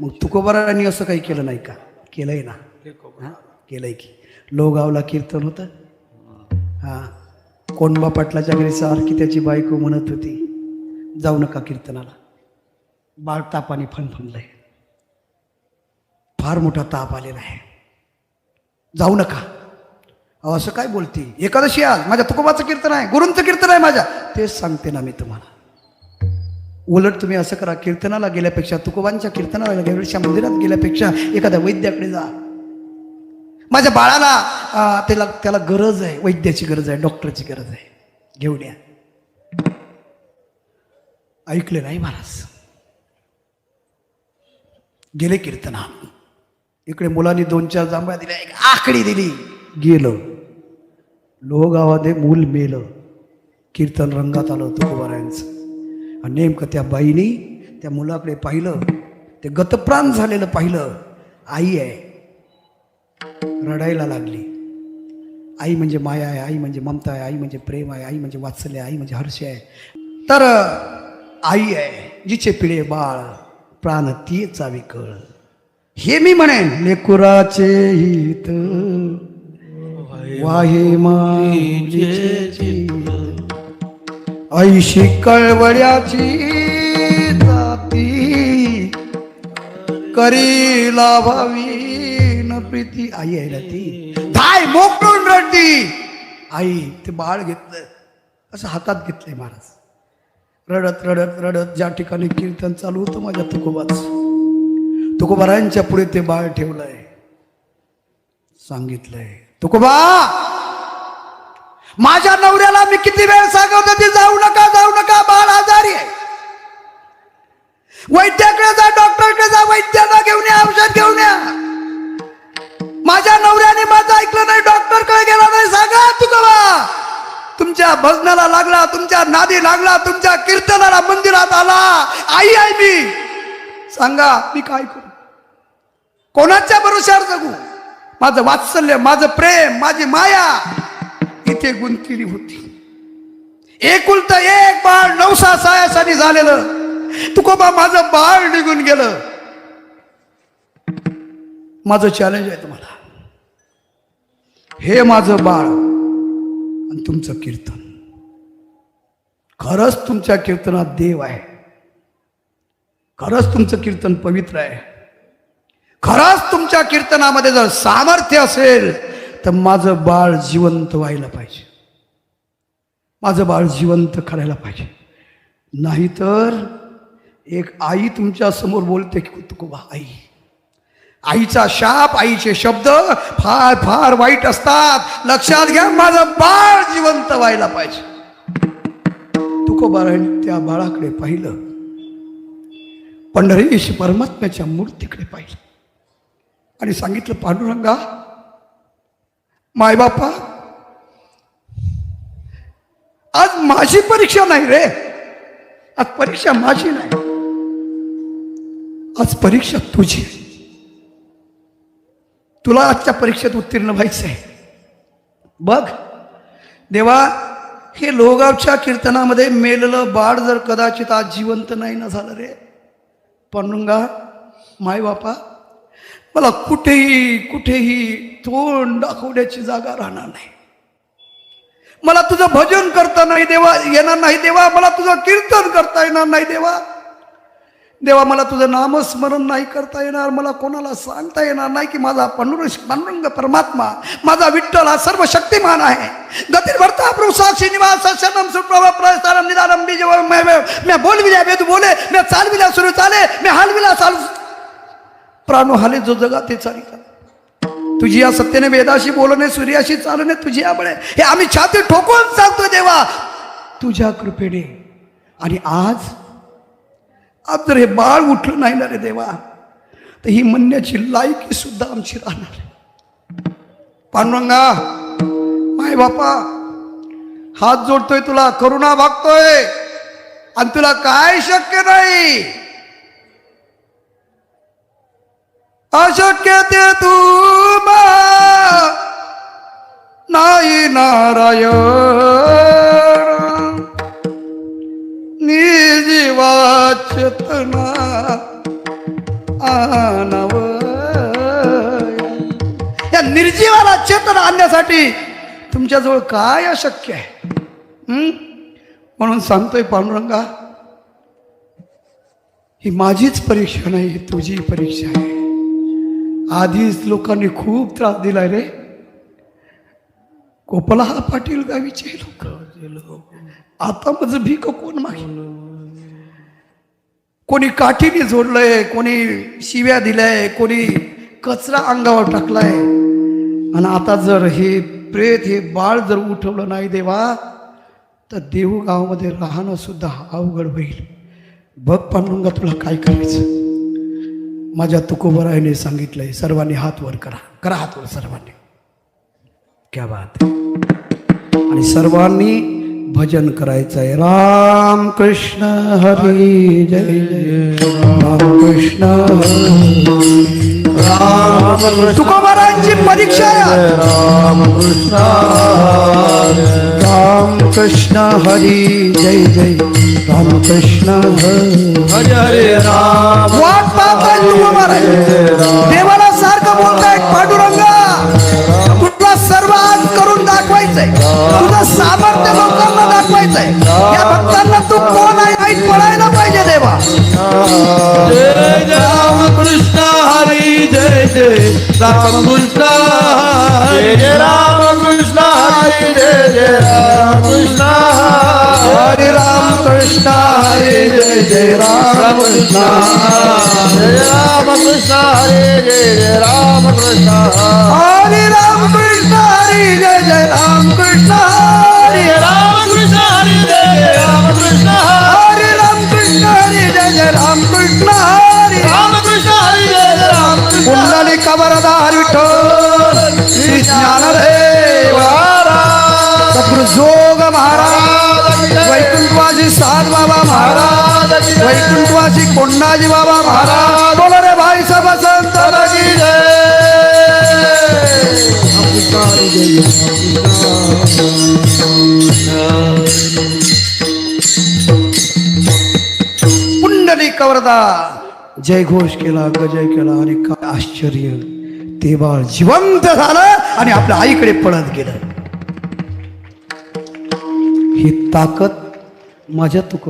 मग तुकोबारांनी असं काही केलं नाही का? केलंय ना? हां? केलंय की. लोगावला कीर्तन होतं. हां. कोंडबा पाटलाच्या घरी सारखी त्याची बायको म्हणत होती जाऊ नका कीर्तनाला. बाळ तापाने फणफणलंय. फार मोठा ताप आलेला आहे. जाऊ नका. अहो असं काय बोलते? एकादशी आज. माझ्या तुकोबाचं कीर्तन आहे. गुरूंचं कीर्तन आहे माझ्या. तेच सांगते ना मी तुम्हाला. उलट तुम्ही असं करा कीर्तनाला गेल्यापेक्षा तुकोबांच्या कीर्तनाला गेल्यापेक्षा मंदिरात गेल्यापेक्षा एखाद्या वैद्याकडे जा. माझ्या बाळाला त्याला त्याला गरज आहे वैद्याची गरज आहे डॉक्टरची गरज आहे. घेऊन या. ऐकले नाही महाराज. गेले कीर्तना. इकडे मुलांनी दोन चार जांभळ्या दिल्या एक आकडी दिली. गेलं. लोहगावाने मूल मेलं. कीर्तन रंगात आलं तुकोबारायांचं आणि नेमकं त्या बाईनी त्या मुलाकडे पाहिलं ते गतप्राण झालेलं पाहिलं. आई आहे. रडायला लागली. आई म्हणजे माया आहे आई म्हणजे ममता आहे आई म्हणजे प्रेम आहे आई म्हणजे वात्सल्य आहे आई म्हणजे हर्ष आहे. तर आई आहे जिचे पिढे बाळ प्राण तीचा विकळ. हे मी म्हणेन लेकुराचे हित. वाहे. ऐशी कळवळ्याची जाती. करी लाभावी न प्रीती. आई आहे ना ती. धाय मोकळून रडती आई ते बाळ घेतलं असं हातात घेतलंय महाराज. रडत रडत रडत ज्या ठिकाणी कीर्तन चालू होतं माझ्या तुकोबाच. तुकोबारांच्या पुढे ते बाळ ठेवलंय. सांगितलंय. तुकोबा! माझ्या नवऱ्याला मी किती वेळ सांगत होती जाऊ नका जाऊ नका बाळ आजारी आहे. वैद्याकडे जा डॉक्टरकडे जा वैद्याला घेऊन या औषध घेऊन या. माझ्या नवऱ्याने माझं ऐकलं नाही डॉक्टरकडे गेला नाही सांगा तुकोबा तुमच्या भजनाला लागला तुमच्या नादी लागला तुमच्या कीर्तनाला मंदिरात आला. आई आहे मी. सांगा मी काय करू? कोणाच्या भरोश्यावर जगू? माझं वात्सल्य माझं प्रेम माझी माया. इथे गुंतलेली होती. एकुलत एक बाळ नवसा सायासानी झालेलं. तुकोबा माझं बाळ निघून गेलं. माझं चॅलेंज आहे तुम्हाला. हे माझं बाळ आणि तुमचं कीर्तन. खरंच तुमच्या कीर्तनात देव आहे. खरंच तुमचं कीर्तन पवित्र आहे. खरंच तुमच्या कीर्तनामध्ये जर सामर्थ्य असेल तर माझं बाळ जिवंत व्हायला पाहिजे. माझं बाळ जिवंत करायला पाहिजे. नाहीतर एक आई तुमच्यासमोर बोलते की तुकोबा आई. आईचा शाप आईचे शब्द फार फार वाईट असतात. लक्षात घ्या माझं बाळ जिवंत व्हायला पाहिजे. तुकोबाराने त्या बाळाकडे पाहिलं. पंढरीश परमात्म्याच्या मूर्तीकडे पाहिलं. आणि सांगितलं पांडुरंगा मायबापा आज माझी परीक्षा नाही रे. आज परीक्षा माझी नाही. आज परीक्षा तुझी. तुला आजच्या परीक्षेत उत्तीर्ण व्हायचं आहे बघ देवा हे लोगावच्या कीर्तनामध्ये मेलेलं बाळ जर कदाचित आज जिवंत नाही ना झालं रे. पांडुरंगा मायबापा. मला कुठेही कुठेही तोंड दाखवण्याची जागा राहणार नाही. मला तुझं भजन करता नाही देवा येणार नाही देवा मला तुझं कीर्तन करता येणार नाही देवा. देवा मला तुझं नामस्मरण नाही करता येणार मला कोणाला सांगता येणार नाही की माझा पांडुरंग पांडुरंग परमात्मा माझा विठ्ठल हा सर्व शक्तिमान आहे. गती भरता प्रभु साक्षी निवास शनम सुप्रभा प्रस्थानम निदानम बीज मैं मैं बोल वेद बोले मैं चालविल्या सुरू चाले मैं हाल विला चालू प्राणो हाले जो जगा ते चालिता तुझी या सत्तेने वेदाशी बोलणे सूर्याशी चालणे तुझी यामुळे हे आम्ही छाती ठोकून सांगतो देवा. तुझ्या कृपेने. आणि आज आज जर हे बाळ उठलं नाही ना रे देवा तर ही म्हणण्याची लायकी सुद्धा आमची राहणार पांडुरंगा माय बापा हात जोडतोय तुला करुणा भागतोय. आणि तुला काय शक्य नाही? अशक्य ते तू नाही नारायण. निजीवा चेतना आनव या निर्जीवाला चेतन आणण्यासाठी तुमच्याजवळ काय अशक्य आहे? म्हणून सांगतोय पांडुरंगा ही माझीच परीक्षा नाही ही तुझी परीक्षा आहे. आधीच लोकांनी खूप त्रास दिलाय रे. कोपला हा पाटील गावीचे लोक. आता माझं भीक कोण मागे? कोणी काठीने जोडलंय कोणी शिव्या दिलाय कोणी कचरा अंगावर टाकलाय. आणि आता जर हे प्रेत हे बाळ जर उठवलं नाही देवा तर देहू गावामध्ये राहणं सुद्धा अवघड होईल. बघ पांडुरंगा तुला काय करायचं? माझ्या तुकोबरायने सांगितलंय सर्वांनी हात वर करा. करा हात वर सर्वांनी. क्या बात. आणि सर्वांनी भजन करायचं आहे राम कृष्ण हरी जय. जय राम कृष्ण हरी राम तुकोबरायांची परीक्षा राम कृष्ण राम कृष्ण हरी जय जय. राम कृष्ण हरी हरे हरे राम. पाहताय तुकोबराय देवाला सारखं बोलताय पांडुरंगा तुला सर्व आज करून दाखवायचंय. तुझं सामर्थ्य लोकांना दाखवायचंय. या भक्तांना तू कोण आहे माहीत पडायला पाहिजे देवा. जय राम कृष्ण हरी जय जय राम कृष्ण जय जय राम कृष्ण हरी जय जय राम कृष्ण हरे राम कृष्ण हरे जय जय राम कृष्ण। जय राम कृष्ण हरे जय जय राम कृष्ण। हरे राम कृष्ण हरे जय जय राम कृष्ण। हरे राम कृष्ण हरी जय जय राम कृष्ण। हरे राम कृष्ण हरे जय जय राम कृष्ण। हरे राम कृष्ण हरी जय जय राम कृष्ण। कुंडली कबरदार विठ्ठल। श्री ज्ञानदेव सद्गुरु जोग महाराज बाबा महाराज. वैकुंठवासी कोंडाजी बाबा महाराज. बोला रे भाई सब संत लगी कुंडली कवरदा. जय घोष केला गजय केला आणि काय आश्चर्य. ते बाळ जिवंत झालं आणि आपल्या आईकडे पळत गेलं. ही ताकद माझ्या तुक